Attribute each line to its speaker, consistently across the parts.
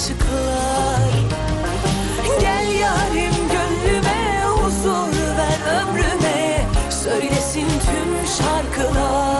Speaker 1: aşıklar. Gel yarim gönlüme huzur ver ömrüme Söylesin tüm şarkılar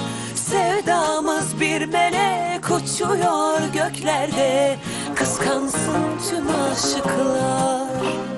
Speaker 1: Sevdamız bir melek uçuyor göklerde. Kıskansın tüm aşıklar